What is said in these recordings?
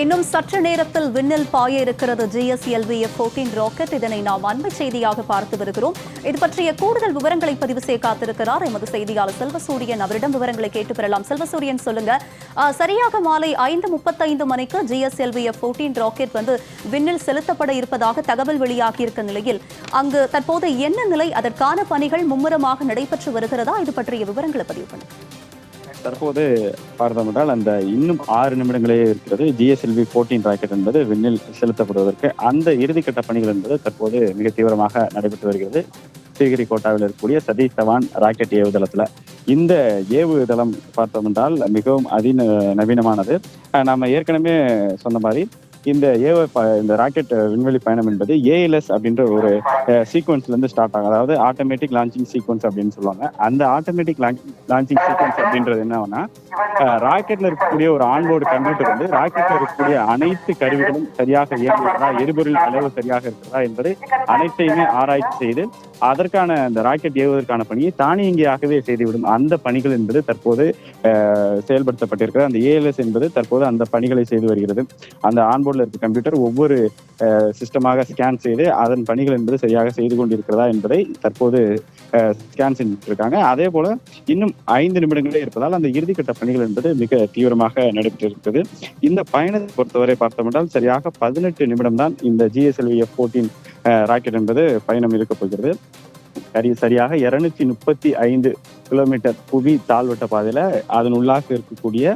இன்னும் சற்று நேரத்தில் விண்ணில் பாய இருக்கிறது ஜிஎஸ்எல்விஎஃப் போர்டீன் ராக்கெட் இதனை நாம் அண்மை செய்தியாக பார்த்து வருகிறோம். இது பற்றிய கூடுதல் விவரங்களை பதிவு செய்ய காத்திருக்கிறார் எமது செய்தியாளர் செல்வசூரியன். அவரிடம் விவரங்களை கேட்டு பெறலாம். செல்வசூரியன் சொல்லுங்க. சரியாக மாலை ஐந்து முப்பத்தைந்து மணிக்கு ஜிஎஸ்எல்வி போர்டீன் ராக்கெட் வந்து விண்ணில் செலுத்தப்பட இருப்பதாக தகவல் வெளியாகியிருக்க நிலையில் அங்கு தற்போது என்ன நிலை? அதற்கான பணிகள் மும்முரமாக நடைபெற்று வருகிறதா? இது பற்றிய விவரங்களை பதிவு பண்ணுங்க. தற்போது பார்த்தோம் என்றால் அந்த இன்னும் ஆறு நிமிடங்களே இருக்கிறது. ஜிஎஸ்எல்வி போர்டீன் ராக்கெட் என்பது விண்ணில் செலுத்தப்படுவதற்கு அந்த இறுதிக்கட்ட பணிகள் என்பது தற்போது மிக தீவிரமாக நடைபெற்று வருகிறது. ஸ்ரீகிரி கோட்டாவில் இருக்கக்கூடிய சதீஷ் தவான் ராக்கெட் ஏவுதளத்தில். இந்த ஏவுதளம் பார்த்தோம் என்றால் மிகவும் அதி நவீனமானது. நாம் நாம ஏற்கனவே சொன்ன மாதிரி இந்த ஏவ இந்த ராக்கெட் விண்வெளி பயணம் என்பது ஏஎல்எஸ் அப்படின்ற ஒரு சீக்வன்ஸ்ல இருந்து ஸ்டார்ட் ஆகும். அதாவது ஆட்டோமேட்டிக் லான்ச்சிங் சீக்வன்ஸ் அப்படின்னு சொல்லுவாங்க. அந்த ஆட்டோமேட்டிக் லான்ச்சிங் சீக்வன்ஸ் அப்படின்றது என்னன்னா ராக்கெட்ல இருக்கக்கூடிய ஒரு ஆன்போர்டு கம்ப்யூட்டர் வந்து ராக்கெட்ல இருக்கக்கூடிய அனைத்து கருவிகளும் சரியாக இயங்குகிறதா எரிபொருள் அளவு சரியாக இருக்கிறதா என்பதை அனைத்தையுமே ஆராய்ச்சி செய்து அதற்கான அந்த ராக்கெட் ஏவுவதற்கான பணியை தானியங்கியாகவே செய்துவிடும். அந்த பணிகள் என்பது தற்போது செயல்படுத்தப்பட்டிருக்கிறது. அந்த ஏஎல்எஸ் என்பது தற்போது அந்த பணிகளை செய்து வருகிறது. அந்த ஆன்போர்டு போர்டில் இருக்க கம்ப்யூட்டர் ஒவ்வொரு சிஸ்டமாக ஸ்கேன் செய்து அதன் பணிகள் என்பது சரியாக செய்து கொண்டிருக்கிறதா என்பதை தற்போது ஸ்கேன் செஞ்சுட்டு இருக்காங்க அதே போல இன்னும் ஐந்து நிமிடங்களே இருப்பதால் அந்த இறுதிக்கட்ட பணிகள் என்பது மிக தீவிரமாக நடைபெற்றிருக்கிறது. இந்த பயணத்தை பொறுத்தவரை பார்த்தோம்னால் சரியாக பதினெட்டு நிமிடம் தான் இந்த ஜிஎஸ்எல்வி எஃப் ஃபோர்டீன் ராக்கெட் என்பது பயணம் இருக்க போகிறது. சரி சரியாக இருநூத்தி முப்பத்தி ஐந்து கிலோமீட்டர் புவி தாழ்வட்ட பாதையில அதன் உள்ளாக இருக்கக்கூடிய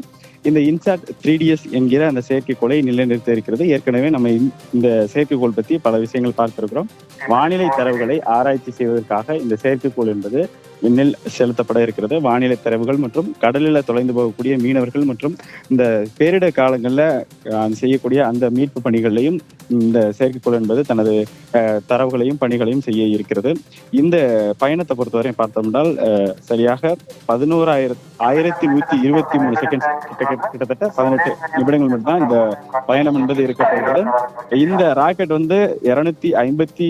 இந்த இன்சாட் த்ரீ டிஎஸ் என்கிற அந்த செயற்கைக்கோளை நிலைநிறுத்த இருக்கிறது. ஏற்கனவே நம்ம இந்த- செயற்கைக்கோள் பத்தி பல விஷயங்கள் பார்த்திருக்கிறோம். வானிலை தரவுகளை ஆராய்ச்சி செய்வதற்காக இந்த செயற்கைக்கோள் என்பது விண்ணில் செலுத்தப்பட இருக்கிறது. வானிலை தரவுகள் மற்றும் கடலில் தொலைந்து போகக்கூடிய மீனவர்கள் மற்றும் இந்த பேரிடர் காலங்களில் செய்யக்கூடிய அந்த மீட்பு பணிகளையும் இந்த செயற்கைக்கோள் என்பது தனது தரவுகளையும் பணிகளையும் செய்ய இருக்கிறது. இந்த பயணத்தை பொறுத்தவரை பார்த்தோம்னால் அஹ், சரியாக பதினோராயிரத்தி ஆயிரத்தி நூத்தி இருபத்தி மூணு செகண்ட்ஸ் கிட்டத்தட்ட பதினெட்டு நிமிடங்கள் மட்டும்தான் இந்த பயணம் என்பது இருக்க போகிறது. இந்த ராக்கெட் வந்து இருநூத்தி ஐம்பத்தி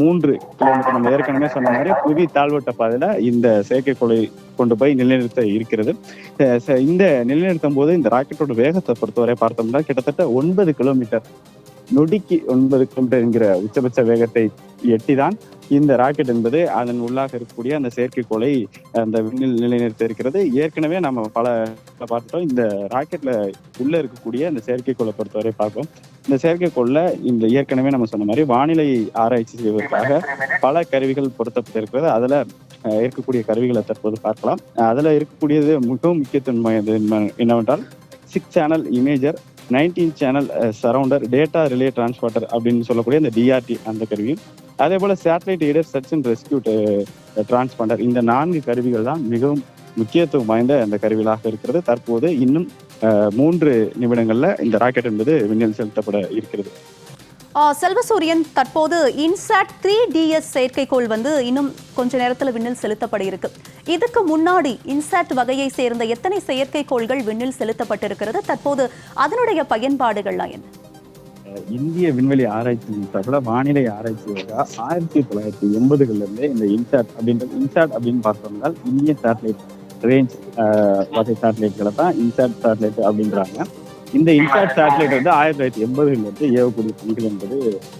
மூன்று கிலோமீட்டர் நம்ம ஏற்கனவே சொன்ன மாதிரி புவி தாழ்வட்ட பாதையில இந்த செயற்கைக்கோளை கொண்டு போய் நிலைநிறுத்த இருக்கிறது. இந்த நிலைநிறுத்தும் போது இந்த ராக்கெட்டோட வேகத்தை பொறுத்தவரை பார்த்தோம்னா கிட்டத்தட்ட ஒன்பது கிலோமீட்டர் நொடிக்கு ஒன்பது கிலோமீட்டர் என்கிற உச்சபட்ச வேகத்தை எட்டிதான் இந்த ராக்கெட் என்பது அதன் உள்ளாக இருக்கக்கூடிய அந்த செயற்கைக்கோளை அந்த விண்ணில் நிலைநிறுத்த இருக்கிறது. ஏற்கனவே நம்ம பல பல பார்த்துட்டோம். இந்த ராக்கெட்ல உள்ள இருக்கக்கூடிய அந்த செயற்கைக்கோளை பொறுத்தவரை பார்ப்போம். இந்த செயற்கைக்கோள்ல இந்த ஏற்கனவே நம்ம சொன்ன மாதிரி வானிலை ஆராய்ச்சி செய்வதற்காக பல கருவிகள் பொருத்தப்பட்டிருக்கிறது. அதுல இருக்கக்கூடிய கருவிகளை தற்போது பார்க்கலாம். அதுல இருக்கக்கூடியது மிகவும் முக்கியத்துவம் என்னவென்றால் six channel imager nineteen channel sounder data relay transponder அப்படின்னு சொல்லக்கூடிய அந்த டிஆர்டி அந்த கருவியும் அதே போல satellite aided search and rescue transponder இந்த நான்கு கருவிகள் தான் மிகவும் முக்கியத்துவம் வாய்ந்த அந்த கருவிகளாக இருக்கிறது. தற்போது இன்னும் மூன்று நிமிடங்கள்ல இந்த ராக்கெட் என்பது விண்ணில் செலுத்தப்பட இருக்கிறது. செல்வசூரியன் தற்போது இன்சாட் த்ரீ டிஎஸ் செயற்கைக்கோள் வந்து இன்னும் கொஞ்ச நேரத்தில் விண்ணில் செலுத்தப்பட இருக்கு இதுக்கு முன்னாடி இன்சாட் வகையை சேர்ந்த எத்தனை செயற்கைக்கோள்கள் விண்ணில் செலுத்தப்பட்டிருக்கிறது? தற்போது அதனுடைய பயன்பாடுகள்லாம் என்ன? இந்திய விண்வெளி ஆராய்ச்சி தவிர வானிலை ஆராய்ச்சி ஆயிரத்தி தொள்ளாயிரத்தி எண்பதுகள்ல இருந்தே இந்த இன்சாட் அப்படின்றது இன்சாட் அப்படின்னு பார்த்தோம்னா இந்திய சேட்டலைட் ரேஞ்ச் வகை சேட்டலைட்களை தான் இன்சாட் சேட்டலைட் அப்படின்றாங்க. இந்த இன்சாட் சேட்டலைட் வந்து ஆயிரத்தி தொள்ளாயிரத்தி எண்பதுகளில் இருந்து ஏவக்கூடிய பணிகள் என்பது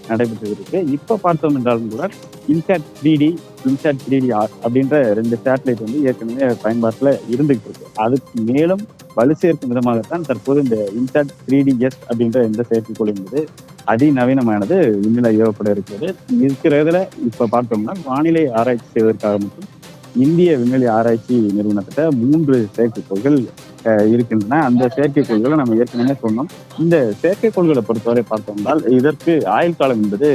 நடைபெற்று இருக்கு இப்போ பார்த்தோம் என்றாலும் கூட INSAT three D INSAT three D R அப்படின்ற ரெண்டு சேட்டலைட் வந்து ஏற்கனவே பயன்பாட்டில் இருந்துகிட்டு இருக்கு. அதுக்கு மேலும் வலு சேர்க்கும் விதமாகத்தான் தற்போது இந்த இன்சாட் த்ரீ டி எஸ் அப்படின்ற இந்த செயற்கைக்கோள் என்பது அதிநவீனமானது விண்ணில ஏவப்பட இருக்கிறது. இருக்கிறதுல இப்போ பார்த்தோம்னா வானிலை ஆராய்ச்சி செய்வதற்காக மட்டும் இந்திய விண்வெளி ஆராய்ச்சி நிறுவனத்திட்ட மூன்று செயற்கைக்கோள்கள் அஹ், இருக்கின்றன. அந்த செயற்கைக்கோள்களை நம்ம ஏற்கனவே சொன்னோம். இந்த செயற்கைக்கோள்களை பொறுத்தவரை பார்த்தோம்னால் இதற்கு ஆயுள் காலம் என்பது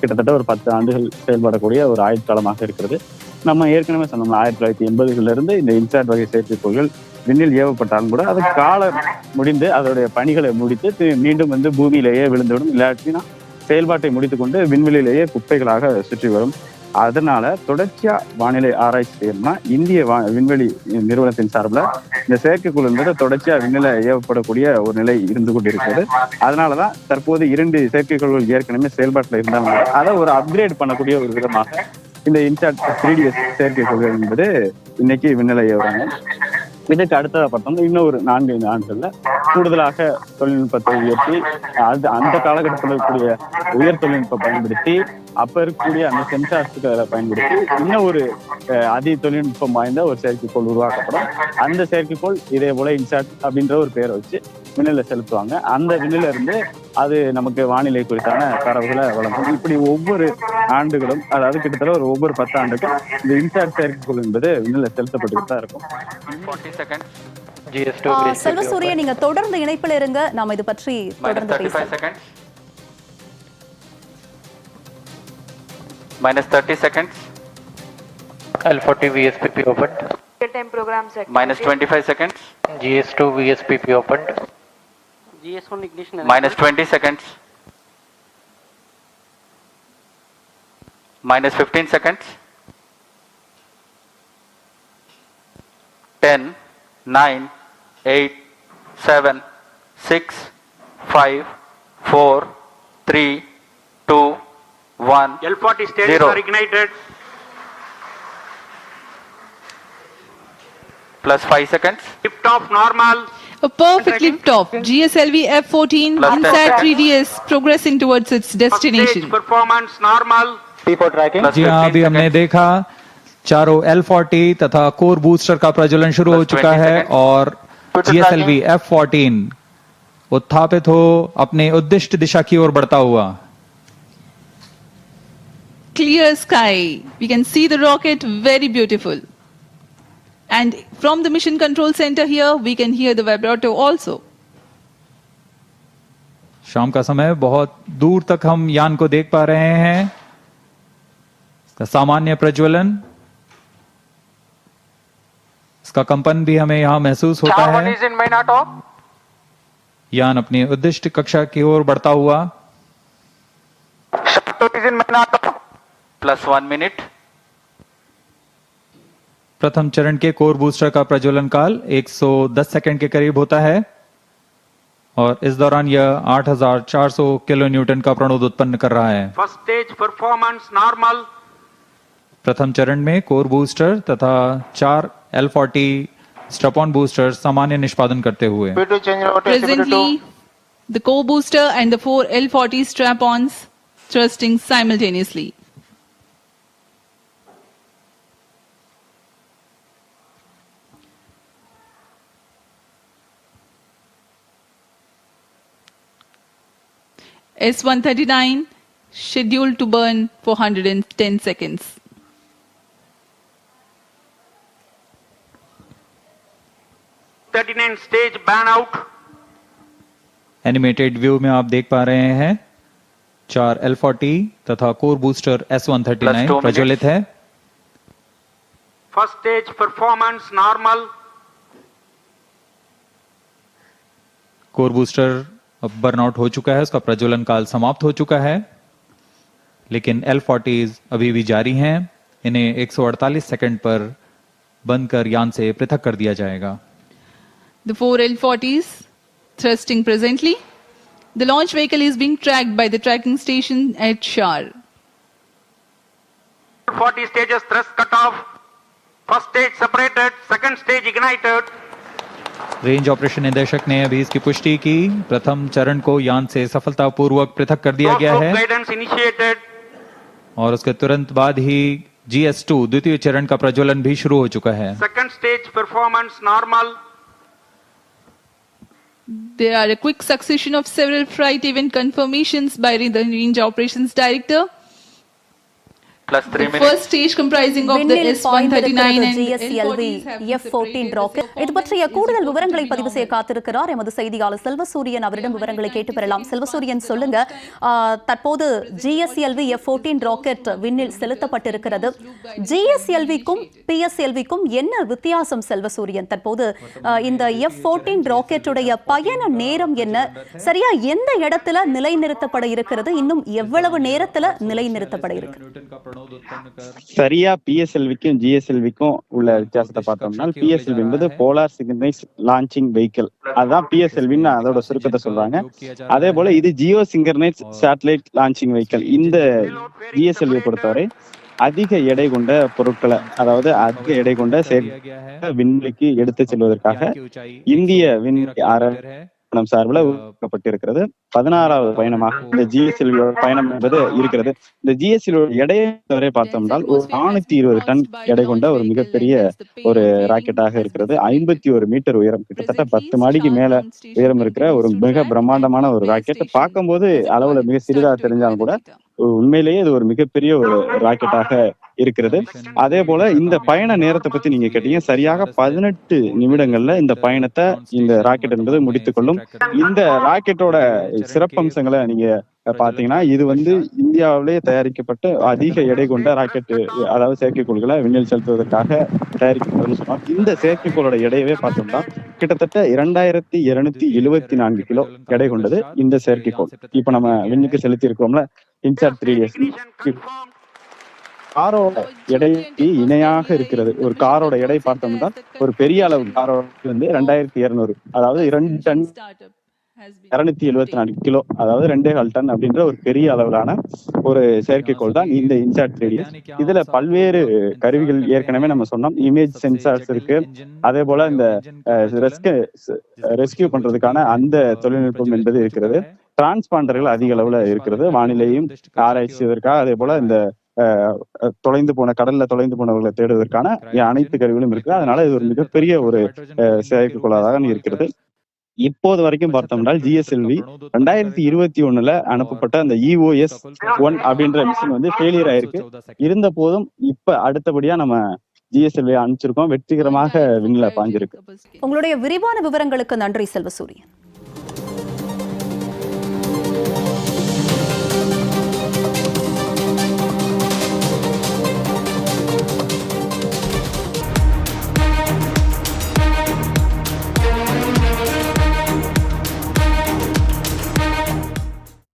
கிட்டத்தட்ட ஒரு பத்து ஆண்டுகள் செயல்படக்கூடிய ஒரு ஆயுள் காலமாக இருக்கிறது. நம்ம ஏற்கனவே சொன்னோம் ஆயிரத்தி தொள்ளாயிரத்தி எண்பதுகள்ல இருந்து இந்த இன்சாட் வகை செயற்கைக்கோள்கள் விண்ணில் ஏவப்பட்டாலும் கூட அது காலம் முடிந்து அதோடைய பணிகளை முடித்து மீண்டும் வந்து பூமியிலேயே விழுந்துவிடும். இல்லாட்டினா செயல்பாட்டை முடித்துக்கொண்டு விண்வெளியிலேயே குப்பைகளாக சுற்றி வரும். அதனால தொடர்ச்சியா வானிலை ஆராய்ச்சி செய்யணும்னா இந்திய வா- விண்வெளி நிறுவனத்தின் சார்பில் இந்த செயற்கைக்கோள் என்பது தொடர்ச்சியா விண்ணில ஏவப்படக்கூடிய ஒரு நிலை இருந்து கொண்டிருக்கிறது. அதனாலதான் தற்போது இரண்டு செயற்கைக்கோள்கள் ஏற்கனவே செயல்பாட்டில் இருந்தாங்க. அதை ஒரு அப்கிரேட் பண்ணக்கூடிய ஒரு விதமாக இந்த இன்சாட் த்ரீ செயற்கைக்கோள்கள் என்பது இன்னைக்கு விண்ணில ஏவுறாங்க. இதுக்கு அடுத்ததாக பார்த்தோம்னா இன்னும் ஒரு நான்கு ஐந்து ஆண்டுகள்ல கூடுதலாக தொழில்நுட்பத்தை உயர்த்தி அது அந்த காலகட்டத்தில் இருக்கக்கூடிய உயர் தொழில்நுட்பம் பயன்படுத்தி அப்ப இருக்கக்கூடிய அந்த சென்சார்ஸுகளை பயன்படுத்தி இன்னும் ஒரு அதி தொழில்நுட்பம் வாய்ந்த ஒரு செயற்கைக்கோள் உருவாக்கப்படும். அந்த செயற்கைக்கோள் இதே போல இன்சாட் அப்படின்ற ஒரு பேரை வச்சு விண்ணில செலுத்துவாங்க. அந்த விண்ணில இருந்து அது நமக்கு வானிலை குறித்தான தரவுகளை வழங்கும். இப்படி ஒவ்வொரு ஆண்டுகளும் அதாவது கிட்டத்தட்ட ஒரு ஒவ்வொரு பத்தாண்டுக்கும் இந்த இன்சாட் செயற்கைக்கோள் என்பது விண்ணில செலுத்தப்பட்டுட்டு தான் இருக்கும். 40 seconds. GS2 ஆ, VSPP செல்வசூரிய open. நீங்க தொடர்ந்து இணைப்பில் இருங்க நாம இது பற்றி தொடர்ந்து 35 பேசலாம் seconds. Minus 30 seconds. L40 VSPP opened. time programs activity. Minus 25 seconds. GS2 VSPP opened. GS1 ignition Minus 20 seconds. Minus 15 seconds. 10, 9, 8, 7, 6, 5, 4, 3, 2, 1. L40 stages Zero. are ignited. Plus 5 seconds. Lift off normal. A perfect lift-off. GSLV F-14 Plus INSAT 10 3DS progressing towards its First stage destination. performance normal. People tracking. Plus जी हाँ 15 अभी हमने seconds. देखा चारों L forty तथा core booster का प्रज्वलन शुरू हो चुका है और जीएसएल एफ़ फोर्टीन उत्थापित हो अपने उद्दिष्ट दिशा की ओर बढ़ता हुआ। Clear sky we can see the rocket very beautiful and from the mission control centre here we can hear the vibration also शाम का समय बहुत दूर तक हम यान को देख पा रहे हैं। सामान्य प्रज्वलन। इसका कंपन भी हमें यहाँ महसूस होता है. यान अपनी उद्दिष्ट कक्षा की ओर बढ़ता हुआ. Plus 1 minute. प्रथम चरण के कोर बूस्टर का प्रज्वलन काल 110 सेकंड के करीब होता है और इस दौरान यह 8400 किलो न्यूटन का प्रणोद उत्पन्न कर रहा है First stage performance normal. प्रथम चरण में कोर बूस्टर तथा चार एल फोर्टी स्ट्रपॉन बूस्टर सामान्य निष्पादन करते हुए Presently, the co-booster and the four L40 strap-ons thrusting simultaneously. S139 scheduled to burn for 110 seconds. Thirty-nine stage ban out. Animated view में आप देख पा रहे हैं चार एल फोर्टी तथा core booster S one thirty nine प्रज्वलित है First stage performance normal. Core booster अब बर्नआउट हो चुका है उसका प्रज्वलन काल समाप्त हो चुका है लेकिन एल फोर्टीज अभी भी जारी हैं इन्हें 148 सेकंड पर बंद कर यान से पृथक कर दिया जाएगा The four L40s thrusting presently. The launch vehicle is being tracked by the tracking station at Shar. 40 stages thrust cut off. First stage separated. Second stage ignited. Range operation निदेशक ने अभी इसकी पुष्टि की प्रथम चरण को यान से सफलतापूर्वक पृथक कर दिया गया है guidance initiated. और उसके तुरंत बाद ही GS2 द्वितीय चरण का प्रज्वलन भी शुरू हो चुका है Second stage performance normal. There are a quick succession of several flight event confirmations by the Range Operations Director. Plus 3 The minutes. first stage comprising of the விண்ணில் S139 பாய்ந்திருக்கிறது and GSLV L40s have been F fourteen separated. Rocket இது பற்றிய கூடுதல் விவரங்களை பதிவு செய்ய காத்திருக்கிறார். எமது செய்தியாளர் செல்வசூரியன் அவரிடம் விவரங்களை கேட்டு பெறலாம். செல்வசூரியன் சொல்லுங்க தற்போது ஜிஎஸ்எல்வி எஃப் போர்டீன் ராக்கெட் விண்ணில் செலுத்தப்பட்டிருக்கிறது. ஜிஎஸ்எல்விக்கும் பிஎஸ்எல்விக்கும் என்ன வித்தியாசம் செல்வசூரியன்? தற்போது இந்த எஃப் போர்டீன் ராக்கெட்டுடைய பயண நேரம் என்ன? சரியா எந்த இடத்துல நிலைநிறுத்தப்பட இருக்கிறது? இன்னும் எவ்வளவு நேரத்துல நிலைநிறுத்தப்பட இருக்கு? சரியா பிஎஸ்எல்விக்கும் ஜிஎஸ்எல்விக்கும் உள்ள வித்தியாசத்தை பார்த்தோம்னா பிஎஸ்எல்வி என்பது போலார் சிக்னைஸ் லான்ச்சிங் வெஹிக்கிள் அதுதான் பிஎஸ்எல்வின்னு அதோட சுருக்கத்தை சொல்றாங்க. அதே போல இது geosynchronous satellite launching vehicle இந்த ஜிஎஸ்எல்வி பொறுத்தவரை அதிக எடை கொண்ட பொருட்களை அதாவது அதிக எடை கொண்ட செயற்கை விண்வெளிக்கு எடுத்து செல்வதற்காக இந்திய விண்வெளி ஆராய்ச்சி சார்பில் உருவாக்கப்பட்டிருக்கிறது பதினாறாவது பயணமாக இந்த ஜிஎஸ்எல்வி பயணம் என்பது இருக்கிறது. இந்த ஜிஎஸ்எல் எடையை வரை பார்த்தோம்னால் ஒரு நானூத்தி இருபது டன் எடை கொண்ட ஒரு மிகப்பெரிய ஒரு ராக்கெட்டாக இருக்கிறது. ஐம்பத்தி ஒரு மீட்டர் உயரம் கிட்டத்தட்ட பத்து மாடிக்கு மேல உயரம் இருக்கிற ஒரு மிக பிரம்மாண்டமான ஒரு ராக்கெட் பார்க்கும்போது அளவுல மிக சிறிதா தெரிஞ்சாலும் கூட உண்மையிலேயே இது ஒரு மிகப்பெரிய ஒரு ராக்கெட்டாக இருக்கிறது. அதே போல இந்த பயண நேரத்தை பத்தி நீங்க கேட்டீங்க. சரியாக பதினெட்டு நிமிடங்கள்ல இந்த பயணத்தை இந்த ராக்கெட் என்பது முடித்துக்கொள்ளும். இந்த ராக்கெட்டோட சிறப்பம்சங்களை நீங்க பாத்தீங்கன்னா இது வந்து இந்தியாவிலேயே தயாரிக்கப்பட்ட அதிக எடை கொண்ட ராக்கெட் அதாவது செயற்கைக்கோள்களை விண்ணில் செலுத்துவதற்காக தயாரிக்கப்பட்டதுன்னு சொன்னோம். இந்த செயற்கைக்கோளோட எடையவே பார்த்தோம்னா கிட்டத்தட்ட இரண்டாயிரத்தி இருநூத்தி எழுவத்தி நான்கு கிலோ எடை கொண்டது இந்த செயற்கைக்கோள். இப்ப நம்ம விண்ணுக்கு செலுத்தி இருக்கோம்ல இன்சார்ட் த்ரீ டேஸ் காரோட எடைக்கு இணையாக இருக்கிறது. ஒரு காரோட எடை பார்த்தோம்னா ஒரு பெரிய அளவு காரோட வந்து ரெண்டாயிரத்தி இருநூறு. அதாவது இரண்டு டன் இருநூத்தி எழுவத்தி நாலு கிலோ. அதாவது ரெண்டே கால் டன் அப்படின்ற ஒரு பெரிய அளவிலான ஒரு செயற்கைக்கோள் தான் இந்த இன்சாட் ரேடியஸ் இதுல பல்வேறு கருவிகள் ஏற்கனவே நம்ம சொன்னோம். இமேஜ் சென்சார்ஸ் இருக்கு. அதே போல இந்த ரெஸ்க ரெஸ்கியூ பண்றதுக்கான அந்த தொழில்நுட்பம் என்பது இருக்கிறது. டிரான்ஸ்பாண்டர்கள் அதிக அளவுல இருக்கிறது. வானிலையும் ஆராய்ச்சி அதே போல இந்த தொலைந்து போன கடல்ல தொலைந்து போனவர்களை தேடுவதற்கான அனைத்து கருவிகளும் இருக்கு. அதனால இது ஒரு மிகப்பெரிய ஒரு செயற்கைக்கோளாக இருக்கிறது. இப்போது வரைக்கும் பார்த்தோம்னா ஜிஎஸ்எல்வி ரெண்டாயிரத்தி இருபத்தி ஒண்ணுல அனுப்பப்பட்ட அந்த E இஓஎஸ் ஒன் அப்படின்ற மிஷின் வந்து ஃபெயிலியர் ஆயிருக்கு. இருந்த போதும் இப்ப அடுத்தபடியா நம்ம ஜிஎஸ்எல்வி அனுப்பிச்சிருக்கோம். வெற்றிகரமாக விண்ணில பாஞ்சிருக்கு உங்களுடைய விரிவான விவரங்களுக்கு நன்றி செல்வசூரியன்.